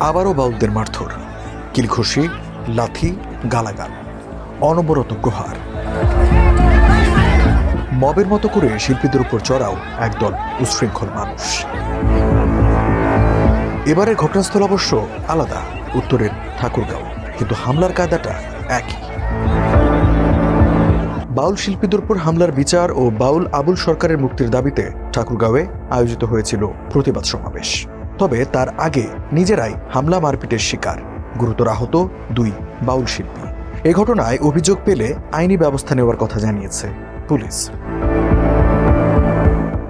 আবারও বাউলদের মারধর। কিলঘুষি, লাথি, গালাগাল। অনবরত গুহার। মবের মতো করে শিল্পীদের উপর চড়াও একদল উশৃঙ্খল মানুষ। এবারের ঘটনাস্থল অবশ্য আলাদা, উত্তরের ঠাকুরগাঁও। কিন্তু হামলার কায়দাটা একই। বাউল শিল্পীদের উপর হামলার বিচার ও বাউল আবুল সরকারের মুক্তির দাবিতে ঠাকুরগাঁওয়ে আয়োজিত হয়েছিল প্রতিবাদ সমাবেশ। তবে তার আগে নিজেরাই হামলা মারপিটের শিকার। গুরুতর আহত দুই বাউল শিল্পী। এ ঘটনায় অভিযোগ পেলে আইনি ব্যবস্থা নেওয়ার কথা জানিয়েছে পুলিশ।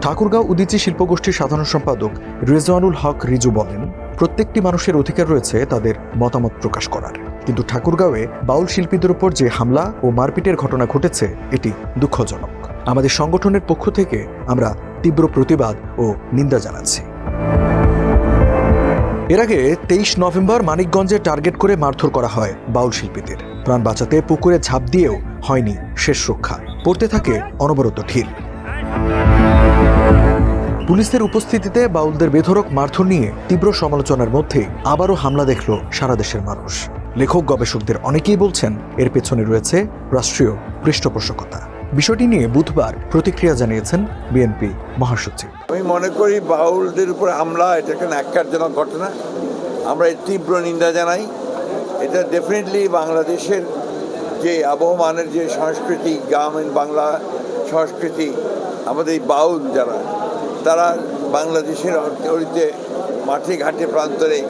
ঠাকুরগাঁও উদিচি শিল্পগোষ্ঠীর সাধারণ সম্পাদক রেজওয়ানুল হক রিজু বলেন, প্রত্যেকটি মানুষের অধিকার রয়েছে তাদের মতামত প্রকাশ করার। কিন্তু ঠাকুরগাঁওয়ে বাউল শিল্পীদের উপর যে হামলা ও মারপিটের ঘটনা ঘটেছে, এটি দুঃখজনক। আমাদের সংগঠনের পক্ষ থেকে আমরা তীব্র প্রতিবাদ ও নিন্দা জানাচ্ছি। এর আগে তেইশ নভেম্বর মানিকগঞ্জে টার্গেট করে মারধর করা হয় বাউল শিল্পীদের। প্রাণ বাঁচাতে পুকুরে ঝাঁপ দিয়েও হয়নি শেষ রক্ষা। পড়তে থাকে অনবরত ঢিল। পুলিশের উপস্থিতিতে বাউলদের বেধরক মারধর নিয়ে তীব্র সমালোচনার মধ্যে আবারও হামলা দেখল সারা দেশের মানুষ। লেখক, গবেষকদের অনেকেই বলছেন, এর পেছনে রয়েছে রাষ্ট্রীয় পৃষ্ঠপোষকতা। বিষয়টি নিয়ে বুধবার প্রতিক্রিয়া জানিয়েছেন বিএনপি মহাসচিব। আমি মনে করি বাউলদের উপর হামলা এটা একটা ন্যাক্কারজনক ঘটনা। আমরা এর তীব্র নিন্দা জানাই। এটা ডেফিনেটলি বাংলাদেশের যে আবহমানের যে সংস্কৃতি গ্রামীণ বাংলা সংস্কৃতি, আমাদের এই বাউল যারা, তারা বাংলাদেশের অরিতে মাঠে ঘাটে প্রান্তরে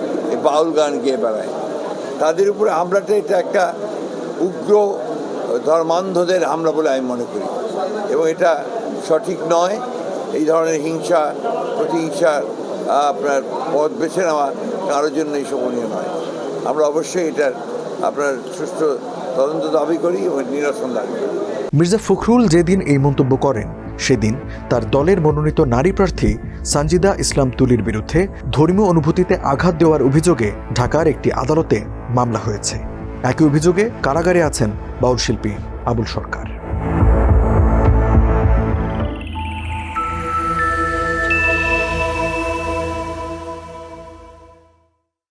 বাউল গান গেয়ে বেড়ায়। তাদের উপরে হামলাটা এটা একটা উগ্র ধর্মান্ধদের হামলা বলে আমি মনে করি। এবং এটা সঠিক নয়। এই ধরনের হিংসা, প্রতিহিংসা আপনার পথ বেছে নেওয়া কারোর জন্যই শোভনীয় নয়। আমরা অবশ্যই এটার আপনার সুষ্ঠু তদন্ত দাবি করি এবং নিরসন দাবি করি। মির্জা ফখরুল যেদিন এই মন্তব্য করেন, সেদিন তার দলের মনোনীত নারী প্রার্থী সানজিদা ইসলাম তুলির বিরুদ্ধে ধর্মীয় অনুভূতিতে আঘাত দেওয়ার অভিযোগে ঢাকার একটি আদালতে মামলা হয়েছে। একই অভিযোগে কারাগারে আছেন বাউল শিল্পী আবুল সরকার।